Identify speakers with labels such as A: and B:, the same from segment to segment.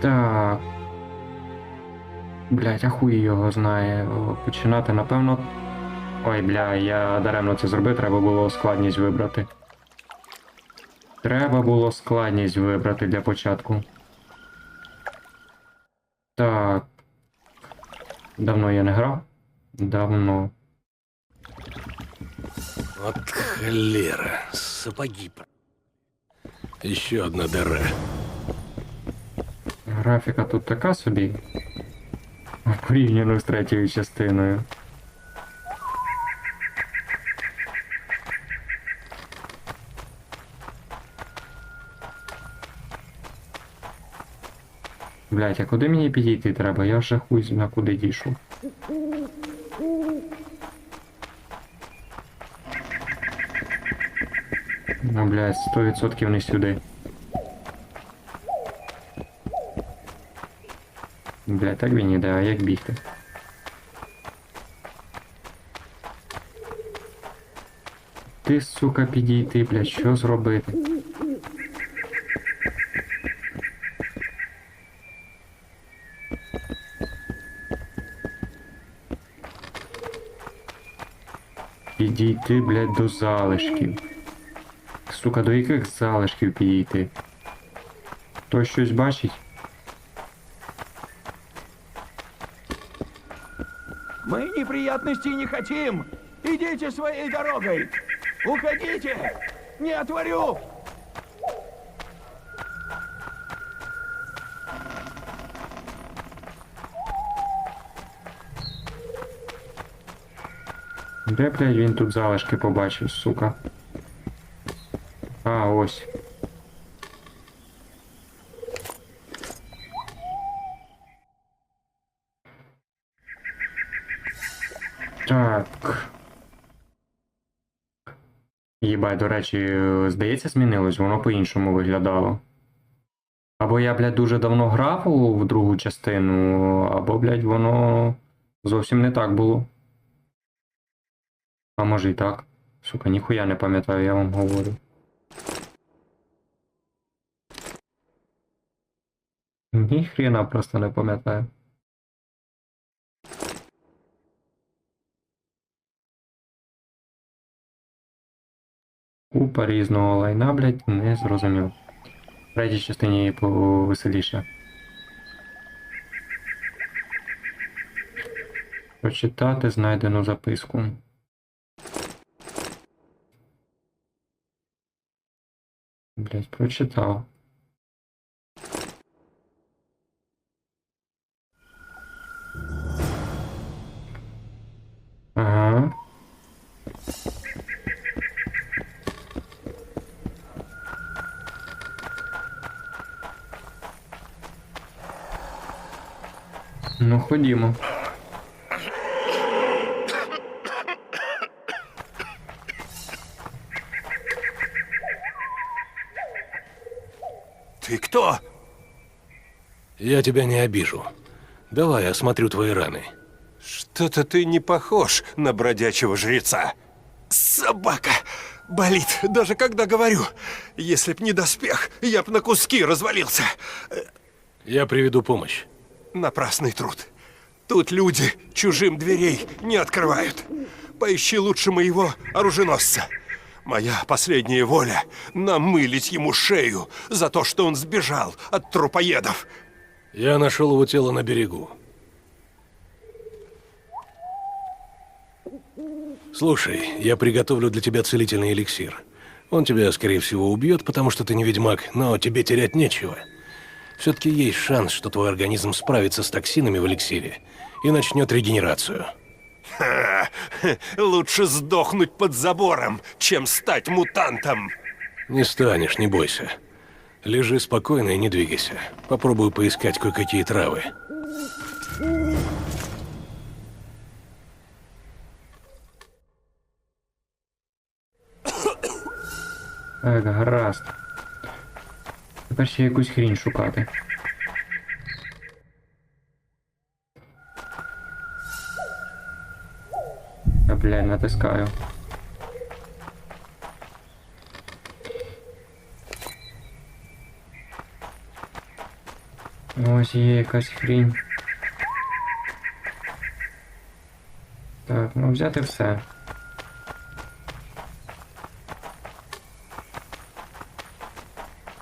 A: Так. Блять, а хуй його знає. Починати, напевно. Ой, бля, я даремно це зробив, треба було складність вибрати. Треба було складність вибрати для початку. Так. Давно я не грав. Давно.
B: Вот холера, сапоги. Еще одна дыра.
A: Графіка тут така собі. Порівняно з третьою частиною. Блять, а куди мені підійти треба? Я вже хуй зна куди дійшов. Ну, блядь, 100% не сюди. Бля, так він іде, а як бігти? Ти, сука, підійти, блядь, що зробити? Підійти, блядь, до залишків. Сука, до яких залишків підійти? Хтось щось бачить?
C: Мы неприятностей не хотим. Идите своей дорогой. Уходите. Не отворю.
A: Де, блядь, він тут залишки побачив, сука? А, ось. Так. Їбай, до речі, здається, змінилось, воно по-іншому виглядало. Або я, блядь, дуже давно грав у- другу частину, або, блядь, воно зовсім не так було. А може і так. Сука, ніхуя не пам'ятаю, я вам говорю. Ні хрена просто не пам'ятаю. Купа різного лайна, блядь, не зрозумів. В третій частині повеселіше. Прочитати знайдену записку. Блять, прочитав. Ну, ходімо.
C: Ты кто?
B: Я тебя не обижу. Давай осмотрю твои раны.
D: Что-то ты не похож на бродячего жреца. Собака! Болит, даже когда говорю. Если б не доспех, я б на куски развалился.
B: Я приведу помощь.
D: Напрасный труд. Тут люди чужим дверей не открывают. Поищи лучше моего оруженосца. Моя последняя воля — намылить ему шею за то, что он сбежал от трупоедов.
B: Я нашел его тело на берегу. Слушай, я приготовлю для тебя целительный эликсир. Он тебя, скорее всего, убьет, потому что ты не ведьмак, но тебе терять нечего. Все-таки есть шанс, что твой организм справится с токсинами в эликсире и начнет регенерацию.
D: Ха, лучше сдохнуть под забором, чем стать мутантом.
B: Не станешь, не бойся. Лежи спокойно и не двигайся. Попробую поискать кое-какие травы.
A: Так, гаразд. Тепер ще якусь хрінь шукати. А, блядь, натискаю. Ось є якась хрінь. Так, ну взяти все.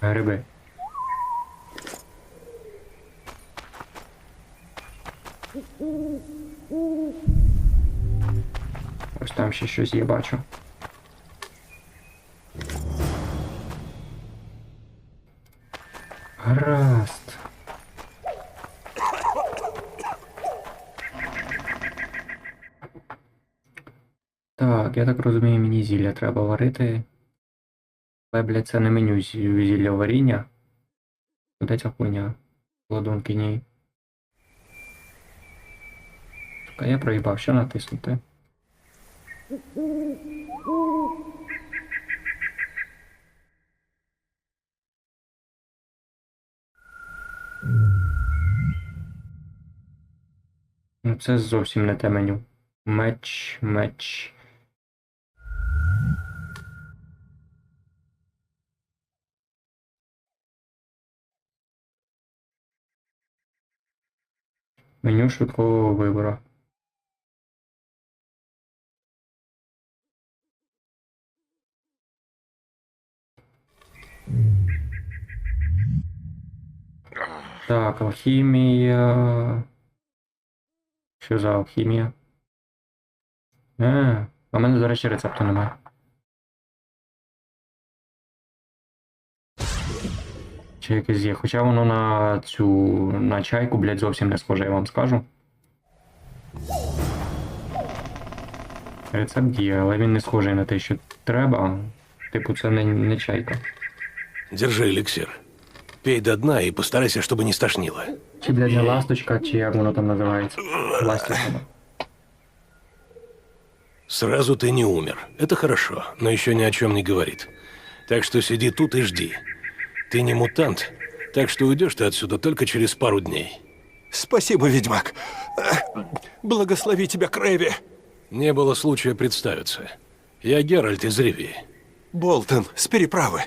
A: Гриби. Ось там ще щось є, бачу. Гаразд. Так, я так розумію, мені зілля треба варити. Але, це не меню зі- зілля варіння. Куди ця хуйня? Ладунки ні. Сука, я проїбав, що натиснути? Ну, це зовсім не те меню. Меч, меч. Меню швидкого вибору. Так, алхімія. Що за алхімія? А, а в мене, до речі, рецепту немає. Чи якесь є. Хоча воно на цю на чайку, блядь, зовсім не схоже, я вам скажу. Рецепт є, але він не схожий на те, що треба. Типу, це не, не чайка.
B: Держи эликсир. Пей до дна и постарайся, чтобы не стошнило.
A: Чи, блядь, не ласточка, чи як воно там називається. Ластівка.
B: Сразу ты не умер. Это хорошо, но еще ни о чем не говорит. Так что сиди тут и жди. Ты не мутант, так что уйдешь ты отсюда только через пару дней.
D: Спасибо, ведьмак. Благослови тебя, Крэви.
B: Не было случая представиться. Я Геральт из Ривии.
D: Болтон, с переправы.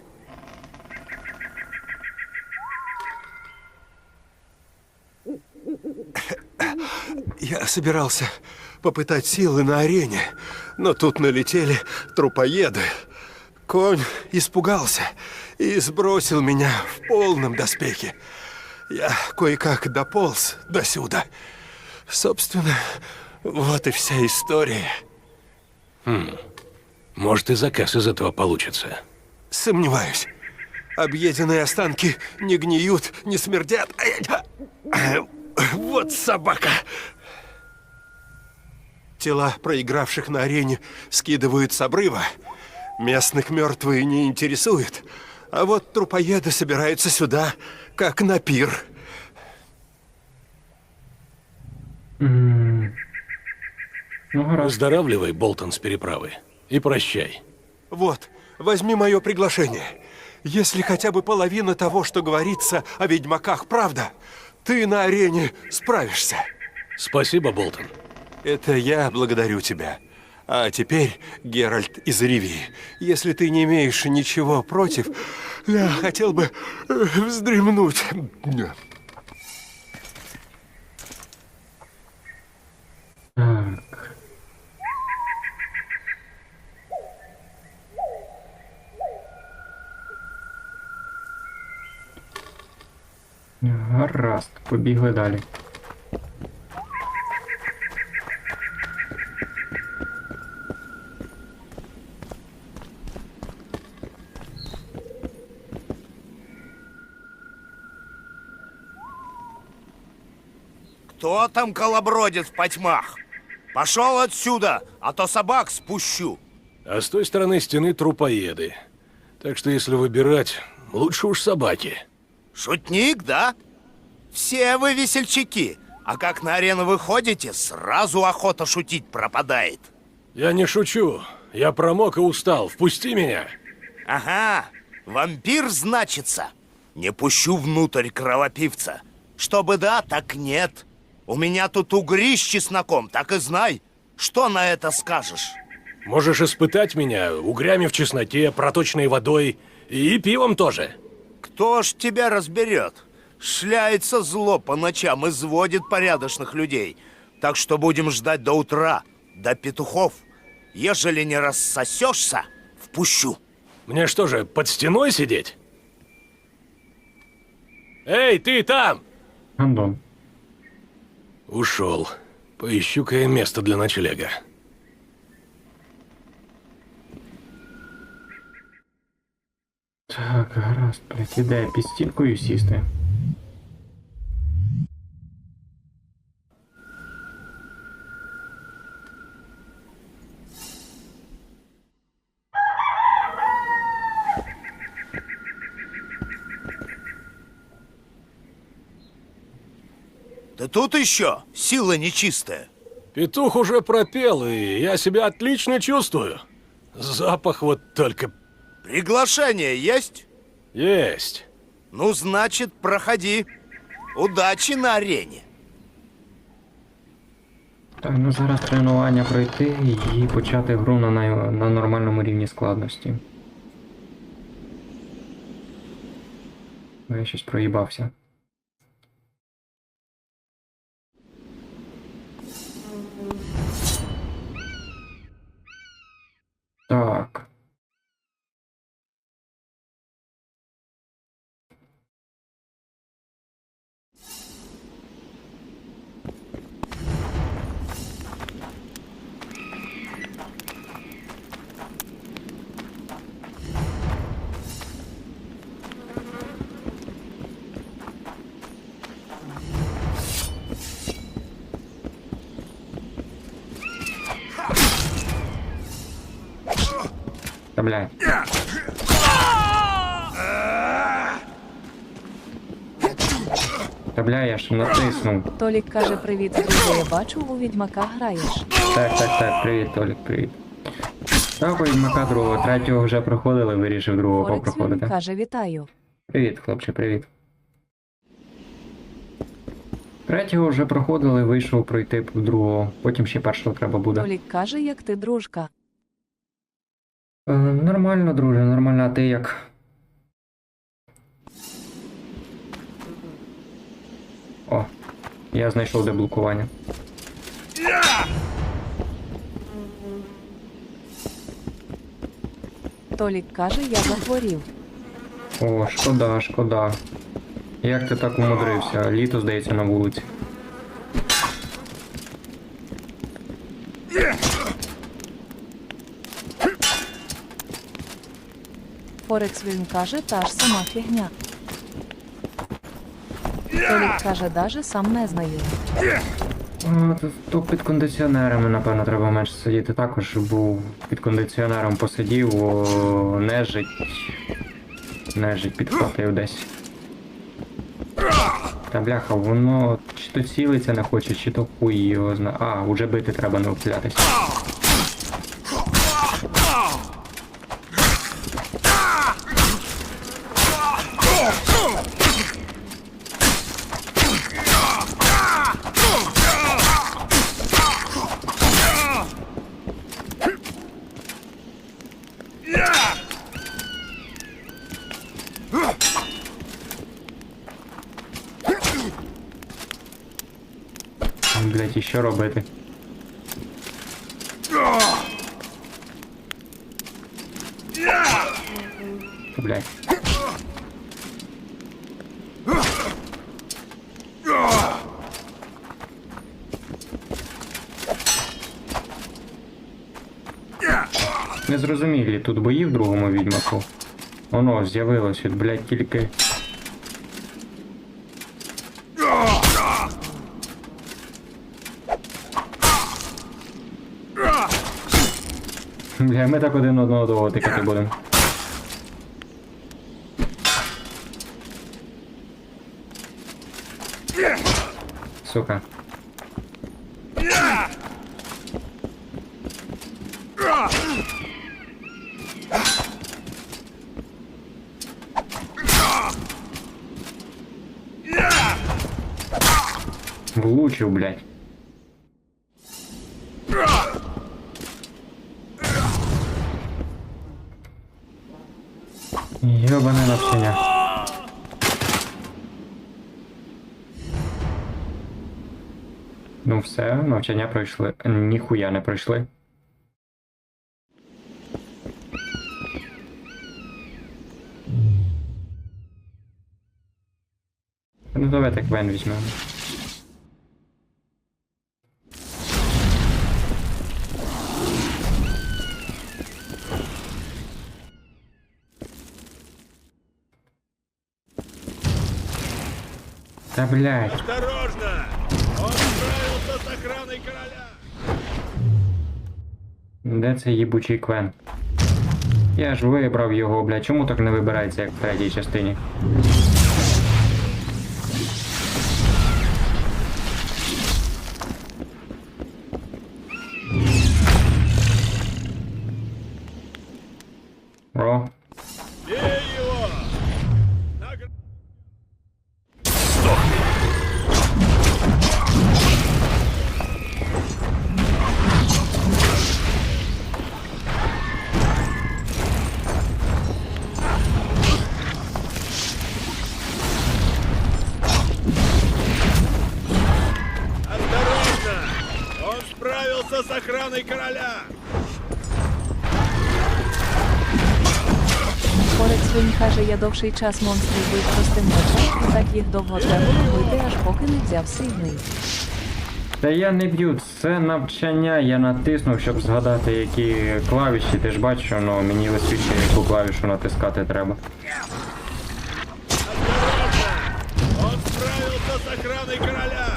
D: Я собирался попытать силы на арене, но тут налетели трупоеды. Конь испугался и сбросил меня в полном доспехе. Я кое-как дополз до сюда. Собственно, вот и вся история.
B: Может, и заказ из этого получится.
D: Сомневаюсь. Объеденные останки не гниют, не смердят. Вот собака. Тела проигравших на арене скидывают с обрыва. Местных мертвые не интересуют. А вот трупоеды собираются сюда, как на пир.
A: Ну.
B: Выздоравливай, Болтон с переправы. И прощай.
D: Вот, возьми мое приглашение. Если хотя бы половина того, что говорится о ведьмаках, правда, ты на арене справишься.
B: Спасибо, Болтон.
D: Это я благодарю тебя. А теперь, Геральт из Ривии, если ты не имеешь ничего против, я хотел бы э, вздремнуть.
A: Так. Гаразд, побігли далі.
E: Кто там колобродит в потьмах? Пошел отсюда, а то собак спущу.
B: А с той стороны стены трупоеды. Так что если выбирать, лучше уж собаки.
E: Шутник, да? Все вы весельчаки, а как на арену выходите, сразу охота шутить пропадает.
B: Я не шучу. Я промок и устал. Впусти меня.
E: Ага, вампир значится. Не пущу внутрь кровопивца. Чтобы да, так нет. У меня тут угри с чесноком, так и знай. Что на это скажешь?
B: Можешь испытать меня угрями в чесноке, проточной водой и пивом тоже.
E: Кто ж тебя разберет? Шляется зло по ночам, изводит порядочных людей. Так что будем ждать до утра, до петухов. Ежели не рассосешься, впущу.
B: Мне что же, под стеной сидеть? Эй, ты там!
A: Андон.
B: Ушел. Поищу-ка я место для ночлега.
A: Так, гаразд, блядь, іде під стінкою сісти.
E: Ты тут еще? Сила нечистая.
B: Петух уже пропел, и я себя отлично чувствую. Запах вот только
E: Приглашение есть?
B: есть.
E: Ну, значит, проходи. Удачи на арене.
A: Так, ну зараз тренування пройти і почати гру на, най... на нормальному рівні складності. Бо Я щось проїбався. Та блядь. Та бля, я ж натиснув.
F: Толік каже: Привіт, друже, я бачу, у відьмака граєш.
A: Так, так, так, привіт, Толік, привіт. Так, Відьмака другого, третього вже проходили, вирішив другого
F: Форексвін
A: попроходити.
F: каже: Вітаю.
A: Привіт, хлопче, привіт. Третього вже проходили, вийшов пройти другого, потім ще першого треба буде.
F: Толік каже, як ти дружка.
A: Е, нормально, друже, нормально, а ти як? О, я знайшов де блокування.
F: Толік каже, я захворів.
A: О, шкода, шкода. Як ти так умудрився? Літо, здається, на вулиці.
F: Форексвін каже, та ж сама фігня. Толік каже, даже сам не знаю.
A: А, то, то під кондиціонерами, напевно, треба менше сидіти. Також був під кондиціонером посидів, о, нежить. Нежить підхватив десь. Та бляха, воно чи то цілиться не хоче, чи то хуй його зна. А, уже бити треба не быстрее! Блять, еще роботы. Незрозумілі тут бої в другому відьмаку. Воно з'явилось, от, блять, тільки. Бля, ми так один одного довго тикати будемо. Сука. выучил, блядь. Ёбаная навсеня. Ну все, навчання пройшли. Ніхуя не пройшли. Ну давай так вен візьмемо. Да блядь.
C: Осторожно! Он справился с охраной короля!
A: Де цей їбучий квен? Я ж вибрав його, блядь. Чому так не вибирається, як в третій частині?
C: Справился с охраной короля!
F: Спорець він каже, я довший час монстрів мечем, і так їх довго треба бити, аж поки не взяв сильний.
A: Та я не б'ю, це навчання, я натиснув, щоб згадати, які клавіші. Ти ж бачиш, воно мені висвічує, яку клавішу натискати треба.
C: Он справился с охраной короля!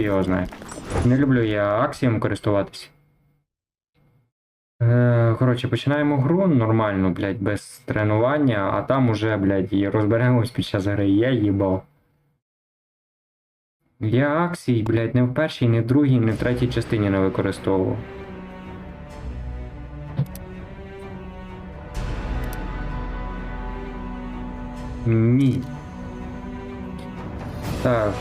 A: Хуй його знає. Не люблю я аксієм користуватись. Е, коротше, починаємо гру нормально, блядь, без тренування, а там уже, блядь, і розберемось під час гри. Я їбав. Я акцій, блядь, не в першій, не в другій, не в третій частині не використовував. Ні. Так,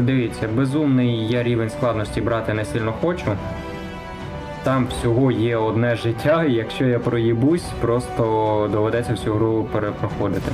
A: дивіться, безумний я рівень складності брати не сильно хочу. Там всього є одне життя, і якщо я проїбусь, просто доведеться всю гру перепроходити.